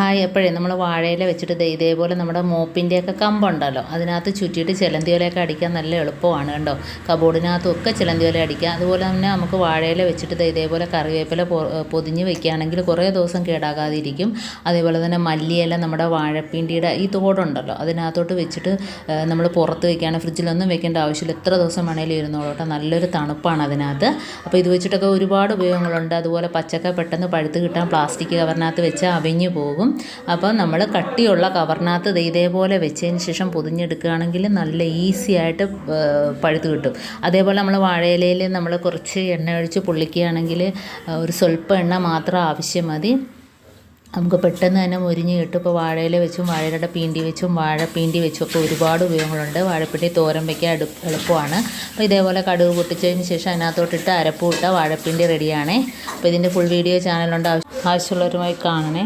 Hi എപ്പോഴേ നമ്മൾ വാഴയില വെച്ചിട്ട് ഇതേപോലെ നമ്മുടെ മോപ്പിന്റെയൊക്കെ കമ്പുണ്ടല്ലോ. അതിനകത്ത് ചുറ്റിയിട്ട് ചിലന്തിയോലയൊക്കെ അടിക്കാൻ നല്ല എളുപ്പമാണ് കേട്ടോ കബോർഡിനകത്തും ഒക്കെ ചിലന്തിയോല അടിക്കാം. അതുപോലെ തന്നെ നമുക്ക് വാഴയില വെച്ചിട്ട് ഇതേപോലെ കറിവേപ്പില പൊതിഞ്ഞ് വെക്കുകയാണെങ്കിൽ കുറേ ദിവസം കേടാകാതിരിക്കും. അതേപോലെ തന്നെ മല്ലിയില നമ്മുടെ വാഴപ്പിണ്ടിയുടെ ഈ തോടുണ്ടല്ലോ അതിനകത്തോട്ട് വെച്ചിട്ട് നമ്മൾ പുറത്ത് വെക്കുകയാണ്. ഫ്രിഡ്ജിലൊന്നും വെക്കേണ്ട ആവശ്യമില്ല. എത്ര ദിവസം വേണേലും ഇരുന്നോളൂ കേട്ടോ. നല്ലൊരു തണുപ്പാണ് അതിനകത്ത്. അപ്പോൾ ഇത് വെച്ചിട്ടൊക്കെ ഒരുപാട് ഉപയോഗങ്ങളുണ്ട്. അതുപോലെ പച്ചക്ക പെട്ടെന്ന് പഴുത്ത് കിട്ടാൻ പ്ലാസ്റ്റിക് കവറിനകത്ത് വെച്ച് അവിഞ്ഞു പോകും. അപ്പോൾ നമ്മൾ കട്ടിയുള്ള കവറിനകത്ത് ഇതേപോലെ വെച്ചതിന് ശേഷം പൊതിഞ്ഞെടുക്കുകയാണെങ്കിൽ നല്ല ഈസി ആയിട്ട് പഴുത്ത് കിട്ടും. അതേപോലെ നമ്മൾ വാഴയിലയിൽ നമ്മൾ കുറച്ച് എണ്ണ ഒഴിച്ച് പൊള്ളിക്കുകയാണെങ്കിൽ ഒരു സ്വല്പം എണ്ണ മാത്രം ആവശ്യം മതി. നമുക്ക് പെട്ടെന്ന് തന്നെ മുരിഞ്ഞ് കിട്ടും. ഇപ്പോൾ വാഴയില വെച്ചും വാഴയുടെ പീണ്ടി വെച്ചും വാഴ പീണ്ടി വെച്ചും ഒക്കെ ഒരുപാട് ഉപയോഗങ്ങളുണ്ട്. വാഴപ്പിണ്ടി തോരൻ വയ്ക്കാൻ എടു എളുപ്പമാണ്. അപ്പോൾ ഇതേപോലെ കടുക് പൊട്ടിച്ചതിന് ശേഷം അതിനകത്തോട്ടിട്ട് അരപ്പ് ഇട്ടാൽ വാഴപ്പിണ്ടി റെഡിയാണേ അപ്പോൾ ഇതിന്റെ ഫുൾ വീഡിയോ ചാനലുണ്ട് ആവശ്യം- ആവശ്യമുള്ളവരുമായി കാണണേ.